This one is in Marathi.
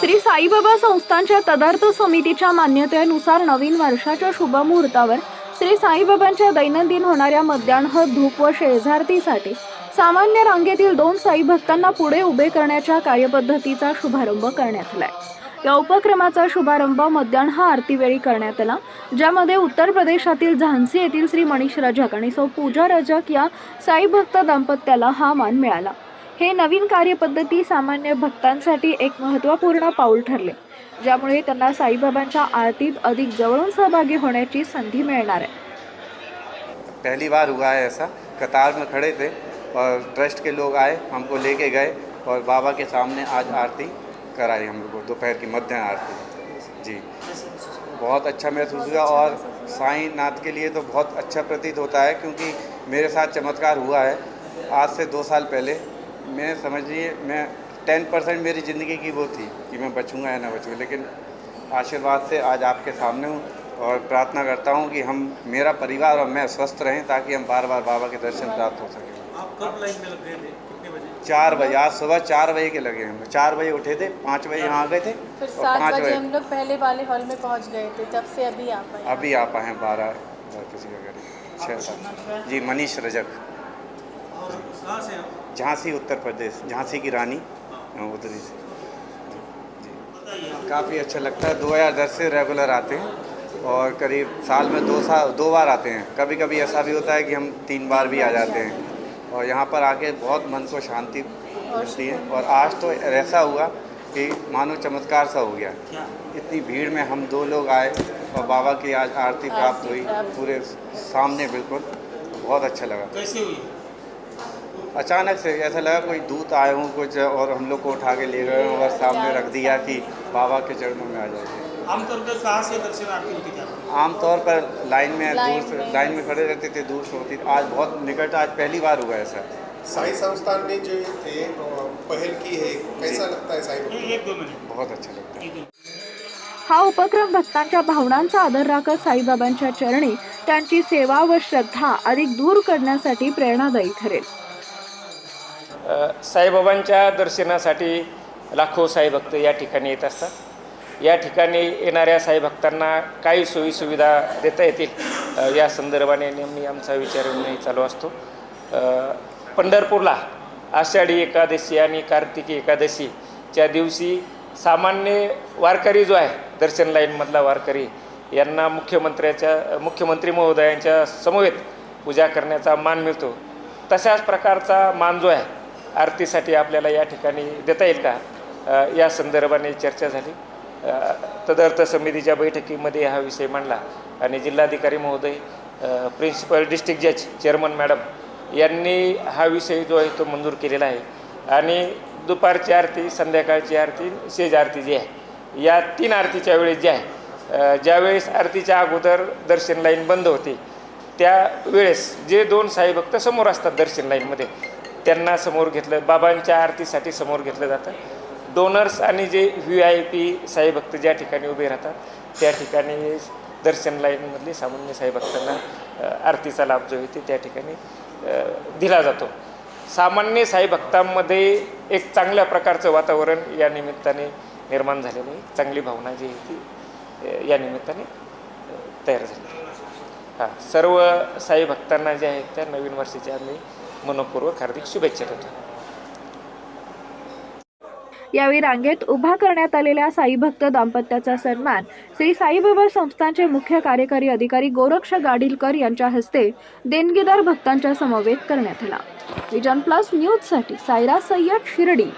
श्री साईबाबा संस्थांच्या तदार्थ समितीच्या मान्यतेनुसार नवीन वर्षाच्या शुभमुहूर्तावर श्री साईबाबांच्या दैनंदिन होणाऱ्या मध्यान्ह धूप व शेजारतीसाठी सामान्य रांगेतील दोन साई भक्तांना पुढे उभे करण्याच्या कार्यपद्धतीचा शुभारंभ करण्यात आलाय. या उपक्रमाचा शुभारंभ मध्यान्ह आरतीवेळी करण्यात आला ज्यामध्ये उत्तर प्रदेशातील झान्सी येथील श्री मनीष रजक आणि सौ पूजा रजक या साई भक्त दाम्पत्याला हा मान मिळाला. हे नवीन कार्यपद्धती सामान्य भक्तांसाठी एक महत्त्वपूर्ण पाऊल ठरले ज्यामुळे त्यांना साईबाबांच्या आरतीत अधिक जवळून सहभागी होण्याची संधी मिळणार आहे. पहली बार हुआ है ऐसा. कतार में खड़े थे. और ट्रस्ट के लोग आए, हमको लेके गए और बाबा के सामने आज आरती कराई हम लोग को, दोपहर की मध्याह्न आरती। जी। बहुत अच्छा महसूस हुआ और साईं नाथ के लिए तो बहुत अच्छा प्रतीत होता है क्योंकि मेरे साथ चमत्कार हुआ है। आज से दो साल पहले, मैं समझिए, मैं टेन परसेंट मेरी ज़िंदगी की वो थी कि मैं बचूँगा या ना बचूँगा, लेकिन आशीर्वाद से आज आपके सामने हूँ और प्रार्थना करता हूँ कि हम, मेरा परिवार और मैं स्वस्थ रहें ताकि हम बार बार बाबा के दर्शन प्राप्त हो सकें। आप कब लाइन में लग गए थे? कितने बजे? चार बजे आज सुबह चार बजे के लगे हम चार बजे उठे थे पाँच बजे यहाँ आ गए थे फिर सात पाँच बजे हम लोग पहले वाले हॉल में पहुँच गए थे तब से अभी आ पाए अभी आप आए हैं बारह किसी का करीब छः सात। जी मनीष रजक। और कहाँ से आप? झांसी उत्तर प्रदेश। झांसी की रानी। उधरी से। काफ़ी अच्छा लगता है। दो हज़ार दस से रेगुलर आते हैं और करीब साल में दो साल दो बार आते हैं। कभी कभी ऐसा भी होता है कि हम तीन बार भी आ जाते हैं। और यहाँ पर आके बहुत मन को शांति मिलती है। और आज तो ऐसा हुआ कि मानो चमत्कार सा हो गया। इतनी भीड़ में हम दो लोग आए और बाबा की आज आरती प्राप्त हुई पूरे सामने बिल्कुल। बहुत अच्छा लगा। कैसे हुई? अचानक से ऐसा लगा कोई दूत आए हों कुछ और हम लोग को उठा के ले गए हों और सामने रख दिया कि बाबा के चरणों में आ जाइए। आमतौर पर कहाँ से दर्शन आरती होती थी आपकी? आमतौर पर लाइन में दूर से। लाइन में खड़े रहते थे दूर से होती। आज बहुत निकट आज पहली बार हुआ ऐसा। साई संस्थान ने जो ये पहल की है। कैसा लगता है साई? एक एक दो मिनट। बहुत अच्छा लगता है। हा उपक्रम भक्तांच्या भावनांचा आदर राखत साईबाबांच्या चरणी त्यांची सेवा व श्रद्धा अधिक दूर करण्यासाठी प्रेरणादायी ठरेल. साईबाबांच्या दर्शनासाठी लाखो साईभक्त या ठिकाणी येत असतात. या ठिकाणी येणाऱ्या साईभक्तांना काही सोयीसुविधा देता येतील. या संदर्भाने नेहमी आमचा विचार चालू असतो. पंढरपूरला आषाढी एकादशी आणि कार्तिकी एकादशीच्या दिवशी सामान्य वारकरी जो आहे दर्शन लाईनमधला वारकरी यांना मुख्यमंत्र्याच्या मुख्यमंत्री महोदयांच्या समवेत पूजा करण्याचा मान मिळतो. तशाच प्रकारचा मान जो आहे आरतीसाठी आपल्याला या ठिकाणी देता येईल का? या संदर्भाने चर्चा झाली. तदर्थ समितीच्या बैठकीमध्ये हा विषय मांडला. आणि जिल्हाधिकारी महोदय प्रिन्सिपल डिस्ट्रिक्ट जज चेअरमन मॅडम यांनी हा विषय जो आहे तो मंजूर केलेला आहे. आणि दुपारची आरती संध्याकाळची आरती शेज आरती जी आहे या तीन आरतीच्या वेळेस जी आहे ज्यावेळेस आरतीच्या अगोदर दर्शन लाईन बंद होते त्यावेळेस जे दोन साईभक्त समोर असतात दर्शन लाईनमध्ये त्यांना समोर घेतलं बाबांच्या आरतीसाठी समोर घेतलं जातं. डोनर्स आणि जे व्ही आय पी साईभक्त ज्या ठिकाणी उभे राहतात त्या ठिकाणी दर्शन लाईनमधले सामान्य साईभक्तांना आरतीचा लाभ जो आहे ते त्या ठिकाणी दिला जातो. सामान्य साईभक्तांमध्ये एक चांगल्या प्रकारचं वातावरण या निमित्ताने निर्माण झालेलं आहे. चांगली भावना जी आहे ती या निमित्ताने तयार झाली हां सर्व साई भक्तांना जे आहेत त्या नवीन वर्षाच्या आम्ही मनपूर्वक हार्दिक शुभेच्छा देतो. यावेळी रांगेत उभा करण्यात आलेल्या साईभक्त दाम्पत्याचा सन्मान. श्री साईबाबा संस्थांचे मुख्य कार्यकारी अधिकारी गोरक्ष गाडीलकर यांच्या हस्ते देणगीदार भक्तांच्या समवेत करण्यात आला. विजन प्लस न्यूजसाठी सायरा सय्यद शिर्डी.